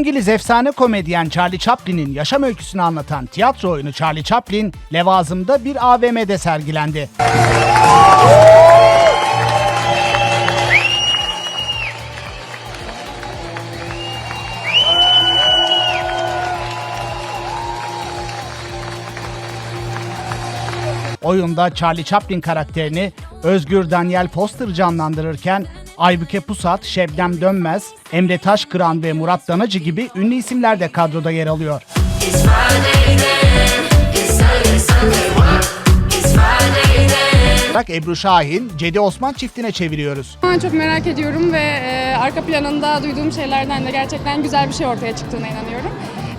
İngiliz efsane komedyen Charlie Chaplin'in yaşam öyküsünü anlatan tiyatro oyunu Charlie Chaplin, Levazım'da bir AVM'de sergilendi. Oyunda Charlie Chaplin karakterini Özgür Daniel Foster canlandırırken Aybüke Pusat, Şebnem Dönmez, Emre Taşkıran ve Murat Danacı gibi ünlü isimler de kadroda yer alıyor. It's Ebru Şahin, Cedi Osman çiftine çeviriyoruz. An çok merak ediyorum ve e, arka planında duyduğum şeylerden de gerçekten güzel bir şey ortaya çıktığına inanıyorum.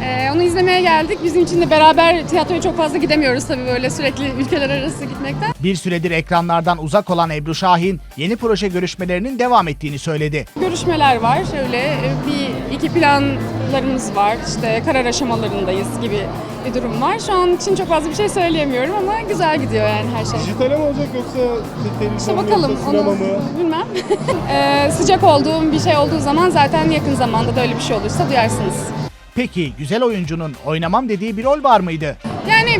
E, onu izlemeye geldik. Bizim için de beraber tiyatroya çok fazla gidemiyoruz tabii böyle sürekli ülkeler arası gitmekten. Bir süredir ekranlardan uzak olan Ebru Şahin, yeni proje görüşmelerinin devam ettiğini söyledi. Görüşmeler var. Şöyle e, bir iki planlarımız var. İşte karar aşamalarındayız gibi bir durum var. Şu an için çok fazla bir şey söyleyemiyorum ama güzel gidiyor yani her şey. Dijitale mi olacak yoksa televizyon İşte bakalım yoksa sinema onu mı? bilmem. E, sıcak olduğum bir şey olduğu zaman zaten yakın zamanda da öyle bir şey olursa duyarsınız. Peki güzel oyuncunun oynamam dediği bir rol var mıydı? Yani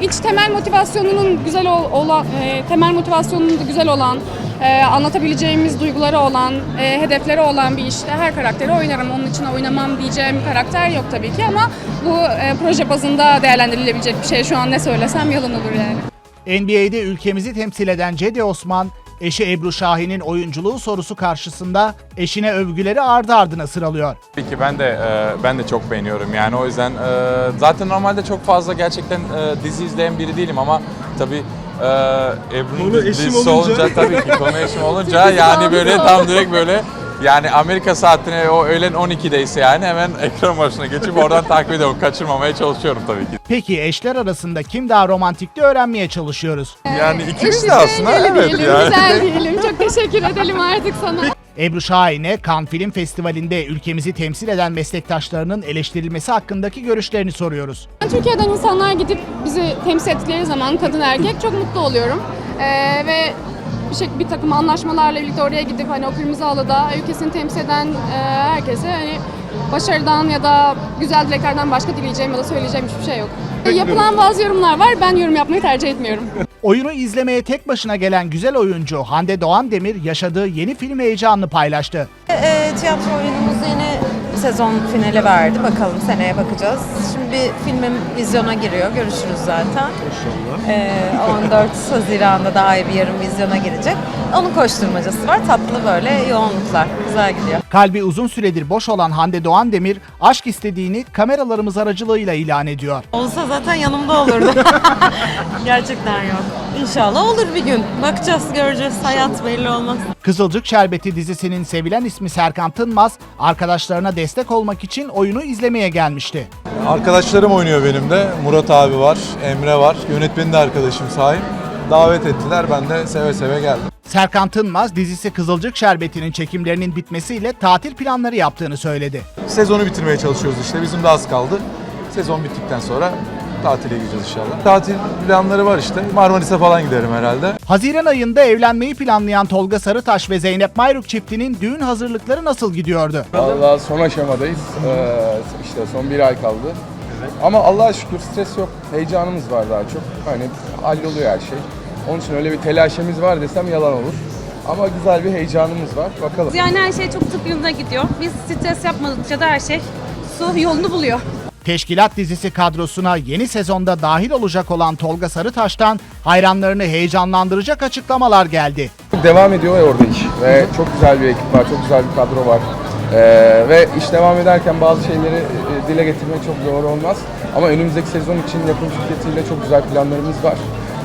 iç temel motivasyonunun güzel ol- olan, e, temel motivasyonunun da güzel olan, e, anlatabileceğimiz duyguları olan, e, hedefleri olan bir işte her karakteri oynarım. Onun için oynamam diyeceğim bir karakter yok tabii ki ama bu e, proje bazında değerlendirilebilecek bir şey. Şu an ne söylesem yalan olur yani. NBA'de ülkemizi temsil eden Cedi Osman, eşi Ebru Şahin'in oyunculuğu sorusu karşısında eşine övgüleri ardı ardına sıralıyor. Tabii ki ben de e, ben de çok beğeniyorum yani o yüzden e, zaten normalde çok fazla gerçekten e, dizi izleyen biri değilim ama tabii e, Ebru'nun dizisi olunca. olunca tabii ki konu eşim olunca yani böyle tam direkt böyle yani Amerika saatine o öğlen 12'deyse yani hemen ekran başına geçip oradan takip ediyorum. Kaçırmamaya çalışıyorum tabii ki. Peki eşler arasında kim daha romantikti öğrenmeye çalışıyoruz. Yani ikimiz de aslında dengeli evet diyelim, yani. güzel diyelim. Çok teşekkür edelim artık sana. Ebru Şahin'e Cannes Film Festivali'nde ülkemizi temsil eden meslektaşlarının eleştirilmesi hakkındaki görüşlerini soruyoruz. Türkiye'den insanlar gidip bizi temsil ettikleri zaman kadın erkek çok mutlu oluyorum. Ee, ve bir, şey, bir takım anlaşmalarla birlikte oraya gidip hani o kırmızı halıda ülkesini temsil eden e, herkese hani başarıdan ya da güzel dileklerden başka dileyeceğim ya da söyleyeceğim hiçbir şey yok. Yapılan bazı yorumlar var. Ben yorum yapmayı tercih etmiyorum. Oyunu izlemeye tek başına gelen güzel oyuncu Hande Doğan Demir yaşadığı yeni film heyecanını paylaştı. E, tiyatro oyunumuz yeni sezon finali verdi. Bakalım seneye bakacağız. Şimdi filmim vizyona giriyor. Görüşürüz zaten. E, 14 Haziran'da daha iyi bir yarım vizyona girecek. Onun koşturmacası var. Tatlı böyle yoğunluklar. Güzel gidiyor. Kalbi uzun süredir boş olan Hande Doğan Demir aşk istediğini kameralarımız aracılığıyla ilan ediyor. Olsa zaten yanımda olurdu. Gerçekten yok. İnşallah olur bir gün. Bakacağız, göreceğiz. Hayat belli olmaz. Kızılcık Şerbeti dizisinin sevilen ismi Serkan Tınmaz arkadaşlarına destek olmak için oyunu izlemeye gelmişti. Arkadaşlarım oynuyor benim de. Murat abi var, Emre var. Yönetmeni de arkadaşım sahip. Davet ettiler. Ben de seve seve geldim. Serkan Tınmaz dizisi Kızılcık Şerbeti'nin çekimlerinin bitmesiyle tatil planları yaptığını söyledi. Sezonu bitirmeye çalışıyoruz işte. Bizim de az kaldı. Sezon bittikten sonra tatile gideceğiz inşallah. Tatil planları var işte. Marmaris'e falan giderim herhalde. Haziran ayında evlenmeyi planlayan Tolga Sarıtaş ve Zeynep Mayruk çiftinin düğün hazırlıkları nasıl gidiyordu? Vallahi son aşamadayız. Ee, işte son bir ay kaldı. Ama Allah'a şükür stres yok. Heyecanımız var daha çok. Hani halloluyor her şey. Onun için öyle bir telaşemiz var desem yalan olur. Ama güzel bir heyecanımız var. Bakalım. Yani her şey çok tıkırında gidiyor. Biz stres yapmadıkça da her şey su yolunu buluyor. Teşkilat dizisi kadrosuna yeni sezonda dahil olacak olan Tolga Sarıtaş'tan hayranlarını heyecanlandıracak açıklamalar geldi. Devam ediyor ya orada iş. Ve çok güzel bir ekip var. Çok güzel bir kadro var. Ee, ve iş devam ederken bazı şeyleri e, dile getirmek çok doğru olmaz. Ama önümüzdeki sezon için yapım şirketiyle çok güzel planlarımız var.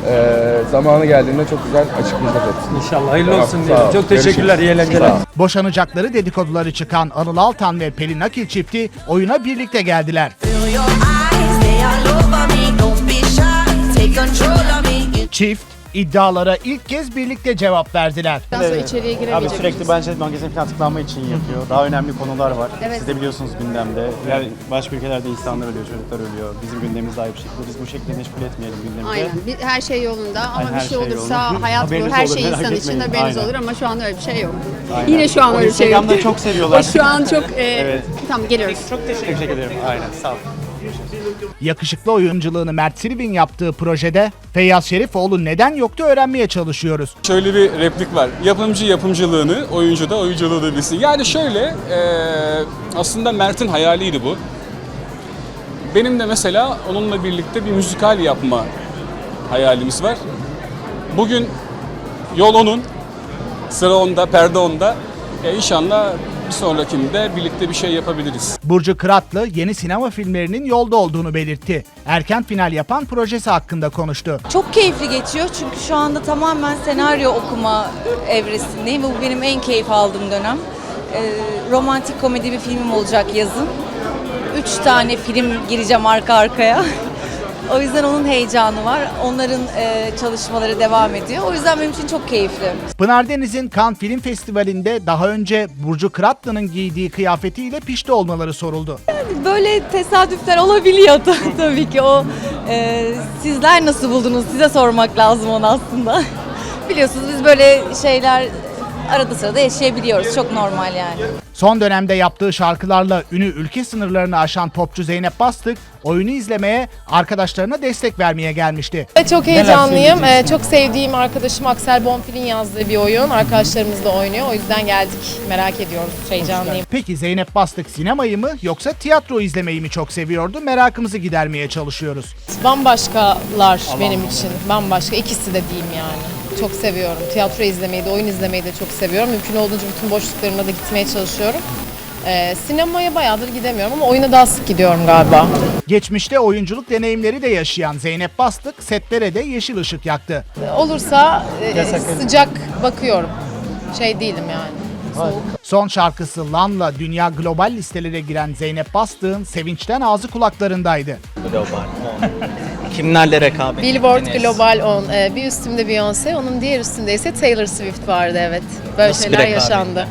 Ee, zamanı geldiğinde çok güzel açıklayacağız hepsini. İnşallah hayırlı Tamam, olsun sağ diyelim. ol. Çok teşekkürler, iyi Görüşürüz. eğlenceler. Sağ ol. Boşanacakları dedikoduları çıkan Anıl Altan ve Pelin Akil çifti oyuna birlikte geldiler. Çift İddialara ilk kez birlikte cevap verdiler. Daha sonra içeriye Abi giremeyecek sürekli bence magazin falan tıklanma için yapıyor. Daha önemli konular var. Evet. Siz de biliyorsunuz gündemde. Yani başka ülkelerde insanlar ölüyor, çocuklar ölüyor. Bizim gündemimiz daha iyi bir şekilde. Biz bu şekilde meşgul etmeyelim gündemimizi. Aynen. Bir- Her şey yolunda ama Aynen, bir her şey şey olursa yolunda. hayat bu. Haberiniz Her olur, şey merak insan için etmeyin. haberiniz Aynen. olur ama şu an öyle bir şey yok. Aynen. Yine şu an O öyle bir şey yok. Instagram'da çok seviyorlar. O şu an çok... e, Evet. Tamam geliyoruz. Çok teşekkür ederim. Aynen, sağ olun. Yakışıklı oyunculuğunu Mert Silvin yaptığı projede Feyyaz Şerifoğlu neden yoktu öğrenmeye çalışıyoruz. Şöyle bir replik var. Yapımcı yapımcılığını, oyuncu da oyunculuğu da bilsin. Yani şöyle, eee, aslında Mert'in hayaliydi bu. Benim de mesela onunla birlikte bir müzikal yapma hayalimiz var. Bugün yol onun, sıra onda, perde onda. E, inşallah bir sonrakinde birlikte bir şey yapabiliriz. Burcu Kıratlı yeni sinema filmlerinin yolda olduğunu belirtti. Erken final yapan projesi hakkında konuştu. Çok keyifli geçiyor çünkü şu anda tamamen senaryo okuma evresindeyim ve bu benim en keyif aldığım dönem. Ee, romantik komedi bir filmim olacak yazın. Üç tane film gireceğim arka arkaya. O yüzden onun heyecanı var. Onların e, çalışmaları devam ediyor. O yüzden benim için çok keyifli. Pınar Deniz'in Cannes Film Festivali'nde daha önce Burcu Kıratlı'nın giydiği kıyafetiyle pişti olmaları soruldu. Böyle tesadüfler olabiliyor da- tabii ki. O e, sizler nasıl buldunuz? Size sormak lazım onu aslında. Biliyorsunuz biz böyle şeyler arada sırada yaşayabiliyoruz. Çok normal yani. Son dönemde yaptığı şarkılarla ünü ülke sınırlarını aşan popçu Zeynep Bastık, oyunu izlemeye, arkadaşlarına destek vermeye gelmişti. Çok heyecanlıyım. Ee, çok sevdiğim arkadaşım Aksel Bonfil'in yazdığı bir oyun. Arkadaşlarımız da oynuyor. O yüzden geldik. Merak ediyoruz. Heyecanlıyım. Peki Zeynep Bastık sinemayı mı yoksa tiyatro izlemeyi mi çok seviyordu? Merakımızı gidermeye çalışıyoruz. Bambaşkalar benim için. Bambaşka. İkisi de diyeyim yani. Çok seviyorum. Tiyatro izlemeyi de, oyun izlemeyi de çok seviyorum. Mümkün olduğunca bütün boşluklarımda da gitmeye çalışıyorum. Ee, sinemaya bayağıdır gidemiyorum ama oyuna daha sık gidiyorum galiba. Geçmişte oyunculuk deneyimleri de yaşayan Zeynep Bastık setlere de yeşil ışık yaktı. Olursa e, sıcak bakıyorum. Şey değilim yani. Soğuk. Son şarkısı Lan'la dünya global listelere giren Zeynep Bastık'ın sevinçten ağzı kulaklarındaydı. Kimlerle rekabet Billboard Global 10. Ee, bir üstümde Beyoncé, onun diğer üstünde ise Taylor Swift vardı evet. Böyle Nasıl bir şeyler rekabet? yaşandı.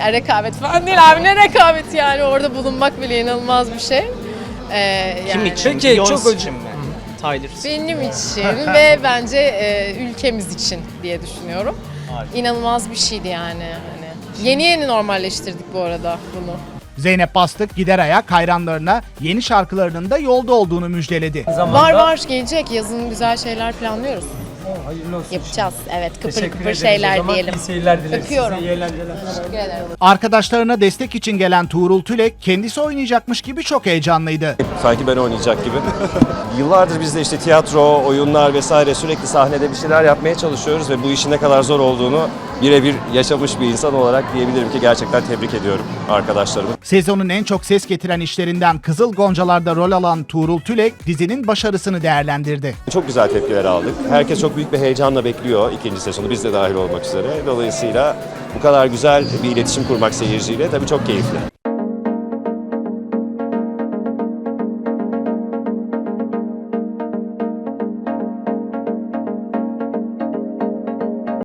Ya rekabet falan değil abi ne rekabet yani orada bulunmak bile inanılmaz bir şey. Ee, yani Peki çok için mi? Tyler. Benim için ve bence e, ülkemiz için diye düşünüyorum. İnanılmaz bir şeydi yani. Hani yeni yeni normalleştirdik bu arada bunu. Zeynep Bastık gider ayak hayranlarına yeni şarkılarının da yolda olduğunu müjdeledi. Var var gelecek yazın güzel şeyler planlıyoruz. Yapacağız evet kıpır kıpır şeyler diyelim. Öpüyorum. Teşekkür ederim. Arkadaşlarına destek için gelen Tuğrul Tülek kendisi oynayacakmış gibi çok heyecanlıydı. Sanki ben oynayacak gibi. Yıllardır biz de işte tiyatro, oyunlar vesaire sürekli sahnede bir şeyler yapmaya çalışıyoruz ve bu işin ne kadar zor olduğunu birebir yaşamış bir insan olarak diyebilirim ki gerçekten tebrik ediyorum arkadaşlarımı. Sezonun en çok ses getiren işlerinden Kızıl Goncalar'da rol alan Tuğrul Tülek dizinin başarısını değerlendirdi. Çok güzel tepkiler aldık. Herkes çok büyük bir heyecanla bekliyor ikinci sezonu, biz de dahil olmak üzere. Dolayısıyla bu kadar güzel bir iletişim kurmak seyirciyle tabii çok keyifli.